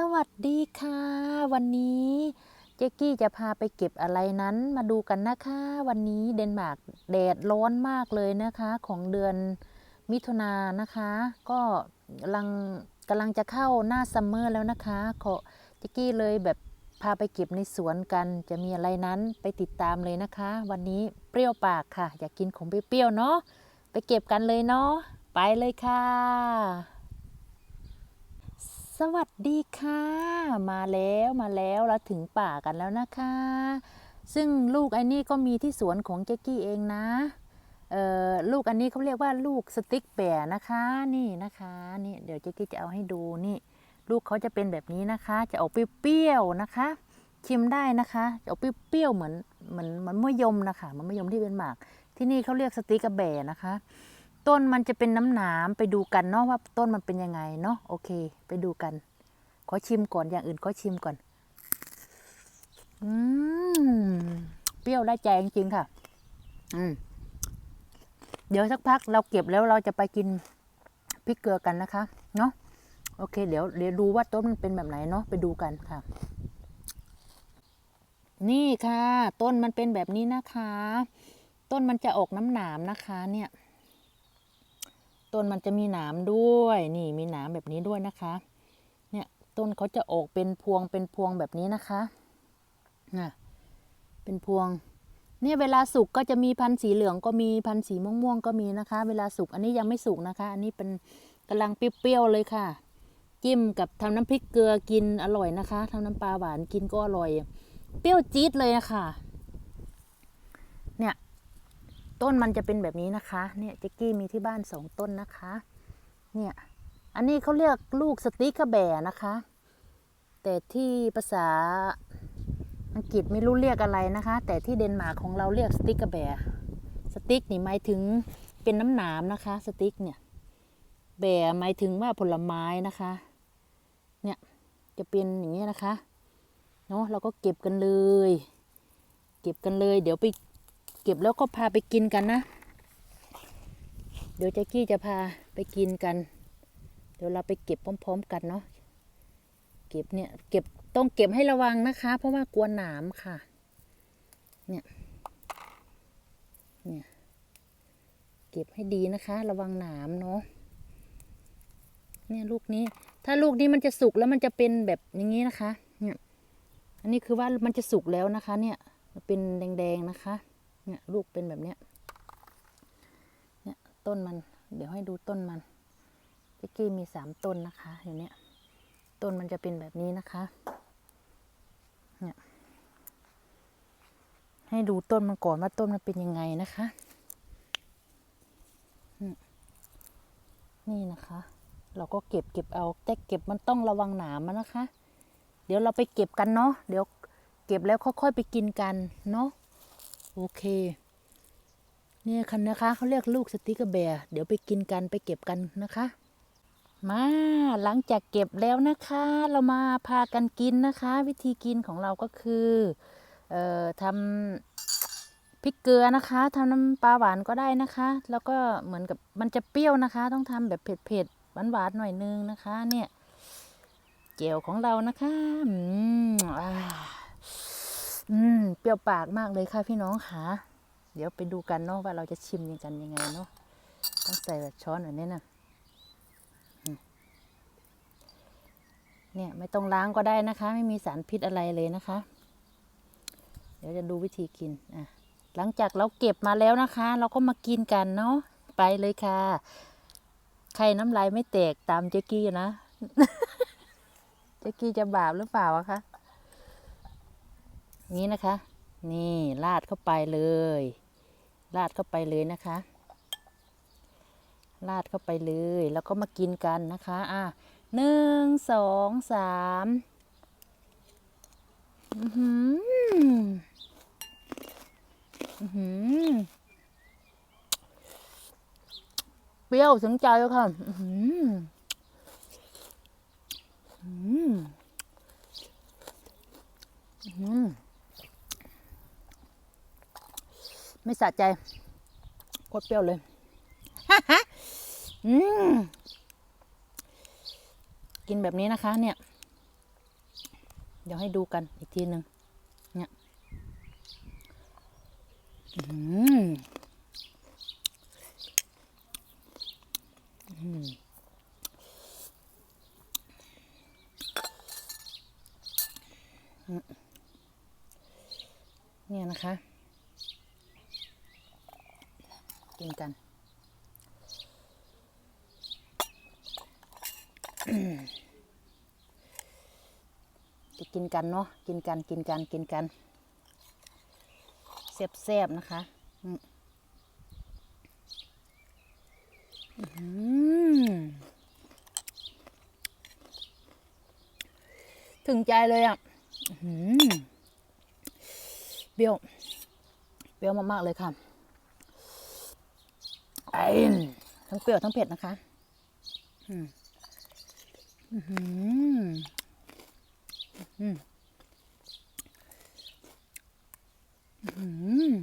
สวัสดีค่ะ วันนี้เจ๊กี้จะพาไปเก็บอะไรนั้นมาดูกันนะคะ วันนี้เดนมาร์กแดดร้อนมากเลยนะคะ ของเดือนมิถุนายนนะคะ ก็กำลังกำลังจะเข้าหน้าซัมเมอร์แล้วนะคะขอเจ๊กี้เลยแบบพาไปเก็บในสวนกันจะมีอะไรนั้นไปติดตามเลยนะคะ วันนี้เปรี้ยวปากค่ะ อยากกินของเปรี้ยวๆเนาะไปเก็บกันเลยเนาะไปเลยค่ะ สวัสดีค่ะ มาแล้วมาแล้วเราถึงป่ากันแล้วนะคะ ซึ่งลูกไอ้นี่ก็มีที่สวนของเจ๊กี้เองนะเอ่อลูกอันนี้เขาเรียกว่าลูกสติ๊กแบรนะคะนี่นะคะนี่เดี๋ยวเจ๊กี้จะเอาให้ดูนี่ลูกเขาจะเป็นแบบนี้นะคะ จะออกเปรี้ยวๆนะคะ ชิมได้นะคะจะออกเปรี้ยวๆเหมือนเหมือนเหมันมะยมนะคะมันมะยมที่เป็นหมาก ที่นี่เขาเรียกสติ๊กแบรนะคะ ต้นมันจะเป็นน้ำหนามไปดูกันเนาะว่าต้นมันเป็นยังไงเนาะโอเค ไปดูกัน ขอชิมก่อนอย่างอื่นขอชิมก่อน อืมเปรี้ยวได้ใจจริงๆค่ะ อืมเดี๋ยวสักพักเราเก็บแล้วเราจะไปกินพริกเกลือกันนะคะ เนาะโอเค เดี๋ยวเดี๋ยวดูว่าต้นมันเป็นแบบไหนเนาะไปดูกันค่ะ นี่ค่ะ ต้นมันเป็นแบบนี้นะคะ ต้นมันจะออกน้ำหนามนะคะ เนี่ย ต้นมันจะมีหนามด้วย นี่มีหนามแบบนี้ด้วยนะคะ เนี่ยต้นเขาจะออกเป็นพวงเป็นพวงแบบนี้นะคะน่ะเป็นพวง เนี่ยเวลาสุกก็จะมีพันธุ์สีเหลืองก็มีพันธุ์สีม่วงๆก็มีนะคะ เวลาสุกอันนี้ยังไม่สุกนะคะ อันนี้เป็นกำลังเปรี้ยวๆเลยค่ะ จิ้มกับทำน้ำพริกเกลือกินอร่อยนะคะทำน้ำปลาหวานกินก็อร่อย เปรี้ยวจี๊ดเลยะคะเนี่ย ต้นมันจะเป็นแบบนี้นะคะ เนี่ยเจ๊กี้มีที่บ้านสองต้นนะคะ เนี่ย อันนี้เขาเรียกลูกสติกเกอร์แบนะคะ แต่ที่ภาษาอังกฤษไม่รู้เรียกอะไรนะคะ แต่ที่เดนมาร์กของเราเรียกสติกเกอร์แบสติกนี่หมายถึงเป็นน้ำหนามนะคะ สติกเนี่ย แบหมายถึงว่าผลไม้นะคะ เนี่ยจะเป็นอย่างนี้นะคะ เนาะเราก็เก็บกันเลย เก็บกันเลย เดี๋ยวไป เก็บแล้วก็พาไปกินกันนะ เดี๋ยวแจ็กกี้จะพาไปกินกัน เดี๋ยวเราไปเก็บพร้อม ๆ กันเนาะ เก็บเนี่ยเก็บต้องเก็บให้ระวังนะคะ เพราะว่ากลัวหนามค่ะ เนี่ย เนี่ย เก็บให้ดีนะคะ ระวังหนามเนาะ เนี่ยลูกนี้ ถ้าลูกนี้มันจะสุกแล้วมันจะเป็นแบบอย่างนี้นะคะ เนี่ย อันนี้คือว่ามันจะสุกแล้วนะคะ เนี่ย เป็นแดงๆนะคะ เนี่ยลูกเป็นแบบเนี้ย เนี่ยต้นมัน เดี๋ยวให้ดูต้นมันเจ๊กี้มีสามต้นนะคะอยู่เนี่ยต้นมันจะเป็นแบบนี้นะคะ เนี่ย ให้ดูต้นมันก่อนว่าต้นมันเป็นยังไงนะคะ นี่นะคะ เราก็เก็บเก็บเอา แต่เก็บมันต้องระวังหนามมันนะคะ เดี๋ยวเราไปเก็บกันเนาะ เดี๋ยวเก็บแล้วค่อยๆไปกินกันเนาะ โอเค เนี่ยคันนะคะเขาเรียกลูกสติกเกอร์แบร์เดี๋ยวไปกินกันไปเก็บกันนะคะ มาหลังจากเก็บแล้วนะคะ เรามาพากันกินนะคะ วิธีกินของเราก็คือเอ่อทำพริกเกลือนะคะทำน้ำปลาหวานก็ได้นะคะ แล้วก็เหมือนกับมันจะเปรี้ยวนะคะ ต้องทำแบบเผ็ดๆหวานๆหน่อยนึงนะคะ เนี่ยเจียวของเรานะคะอืมอ่า อืม เปรี้ยวปากมากเลยค่ะพี่น้องค่ะ เดี๋ยวไปดูกันเนาะว่าเราจะชิมกันยังไงเนาะ ต้องใส่แบบช้อนแบบนี้นะเนี่ยไม่ต้องล้างก็ได้นะคะ ไม่มีสารพิษอะไรเลยนะคะ เดี๋ยวจะดูวิธีกิน อะ หลังจากเราเก็บมาแล้วนะคะ เราก็มากินกันเนาะ ไปเลยค่ะ ใครน้ำลายไม่แตกตามเจ๊กี้นะ เจ๊กี้จะบาปหรือเปล่าคะ นี้นะคะ นี่ราดเข้าไปเลยราดเข้าไปเลยนะคะราดเข้าไปเลยแล้วก็มากินกันนะคะอะหนึ่งสองสามอือหืออือหือเปรี้ยวถึงใจแล้วค่ะอือหืออื้อหืออื้อหือ ไม่สะใจโคตรเปรี้ยวเลยกินแบบนี้นะคะ เนี่ย เดี๋ยวให้ดูกันอีกทีหนึ่งเนี่ย อืมอืมเนี่ยนะคะ กินกัน จะกินกันเนาะกินกันกินกันกินกันแซ่บๆนะคะอืมถึงใจเลยอะเปรี้ยวเปรี้ยวมาก ๆ เลยค่ะ ทั้งเปรี้ยวทั้งเผ็ดนะคะ อืมอื้อหืออืมอืม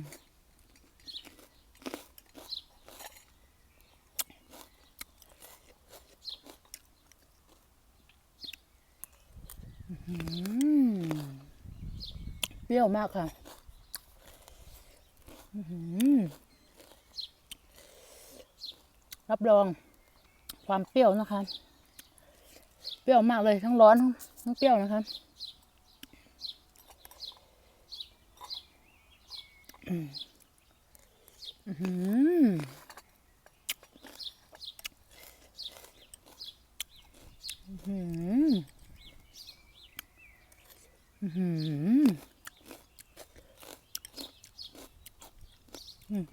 อืมเปรี้ยวมากค่ะ อื้อหือ รับรองความเปรี้ยวนะคะ เปรี้ยวมากเลยทั้งร้อนทั้งเปรี้ยวนะคะอืมอื้อหืออื้อหืออื้อหืออืม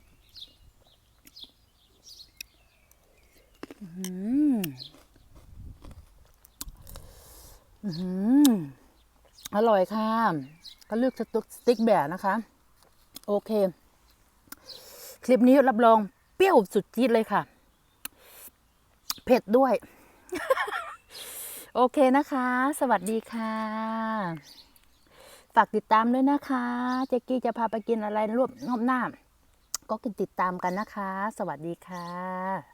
อื้อหือ อื้อหืออร่อยค่ะ ก็เลือกสตุ๊กสติ๊กแบะนะคะ โอเค คลิปนี้รับรองเปรี้ยวสุดจี๊ดเลยค่ะ เผ็ดด้วย โอเคนะคะ สวัสดีค่ะ ฝากติดตามด้วยนะคะ เจ๊กี้จะพาไปกินอะไรรวบรอบหน้า ก็ติดตามกันนะคะ สวัสดีค่ะ